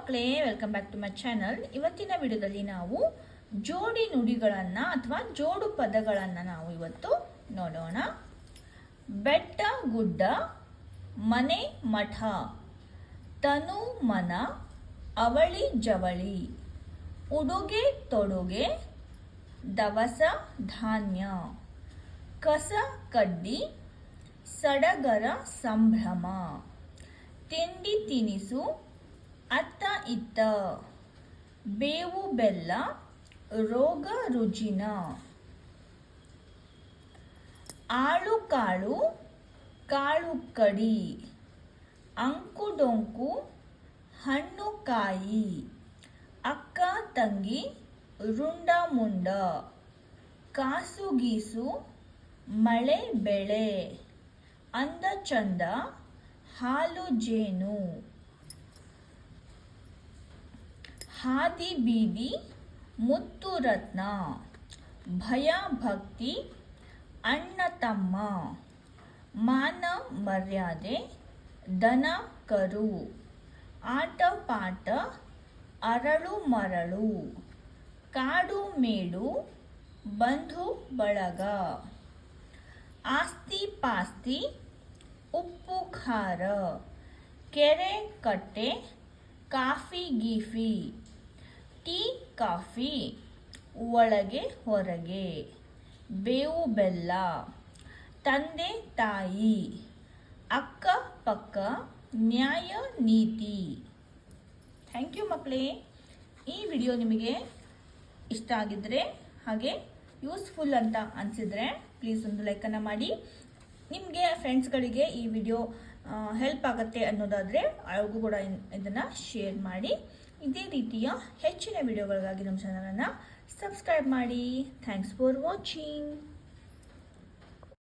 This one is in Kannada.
ಮಕ್ಕಳೇ welcome back to my channel ಇವತ್ತಿನ ವಿಡಿಯೋದಲ್ಲಿ ನಾವು ಜೋಡಿ ನುಡಿಗಳನ್ನು ಅಥವಾ ಜೋಡು ಪದಗಳನ್ನು ನಾವು ಇವತ್ತು ನೋಡೋಣ. ಬೆಟ್ಟ, ಗುಡ್ಡ, ಮನೆ, ಮಠ, ತನು, ಮನ, ಅವಳಿ, ಜವಳಿ, ಉಡುಗೆ, ತೊಡುಗೆ, ದವಸ, ಧಾನ್ಯ, ಕಸ, ಕಡ್ಡಿ, ಸಡಗರ, ಸಂಭ್ರಮ, ತಿಂಡಿ, ತಿನಿಸು ಅತ್ತ ಇತ್ತ. ಬೇವು ಬೆಲ್ಲ, ರೋಗ ರುಜಿನ. ಆಳು ಕಾಳು ಕಾಳು ಕಡಿ. ಅಂಕು ಡೊಂಕು, ಹಣ್ಣು ಕಾಯಿ. ಅಕ್ಕ ತಂಗಿ, ರುಂಡ ಮುಂಡ. ಕಾಸು ಗೀಸು, ಮಳೆ ಬೆಳೆ. ಅಂದ ಚಂದ, ಹಾಲು ಜೇನು. ಹಾದಿ ಬೀದಿ, ಮುತ್ತು ರತ್ನ, ಭಯ ಭಕ್ತಿ, ಅಣ್ಣ ತಮ್ಮ, ಮಾನ ಮರ್ಯಾದೆ, ದನ ಕರು, ಆಟ ಪಾಠ, ಅರಳು ಮರಳು, ಕಾಡು ಮೇಡು, ಬಂಧು ಬಳಗ, ಆಸ್ತಿ ಪಾಸ್ತಿ, ಉಪ್ಪು ಖಾರ, ಕೆರೆ ಕಟ್ಟೆ, ಕಾಫಿ ಗೀಫಿ. Tea, coffee. ಒಳಗೆ, ಹೊರಗೆ. ಬೇವು, ಬೆಲ್ಲ. ತಂದೆ, ತಾಯಿ. ಅಕ್ಕ, ಪಕ್ಕ. ನ್ಯಾಯ, ನೀತಿ. ಥ್ಯಾಂಕ್ ಯು ಮಕ್ಕಳೇ. ಈ ವಿಡಿಯೋ ನಿಮಗೆ ಇಷ್ಟ ಆಗಿದ್ದರೆ ಹಾಗೆ ಯೂಸ್ಫುಲ್ ಅಂತ ಅನಿಸಿದರೆ ಪ್ಲೀಸ್ ಒಂದು ಲೈಕನ್ನು ಮಾಡಿ. ನಿಮಗೆ ಫ್ರೆಂಡ್ಸ್ಗಳಿಗೆ ಈ ವಿಡಿಯೋ ಹೆಲ್ಪ್ ಆಗುತ್ತೆ ಅನ್ನೋದಾದರೆ, ಅವ್ರಿಗೂ ಕೂಡ ಇದನ್ನು ಶೇರ್ ಮಾಡಿ. ಇದೇ ರೀತಿಯ ಹೆಚ್ಚಿನ ವಿಡಿಯೋಗಳಿಗಾಗಿ ನಮ್ಮ ಚಾನಲನ್ನು ಸಬ್ಸ್ಕ್ರೈಬ್ ಮಾಡಿ. Thanks for watching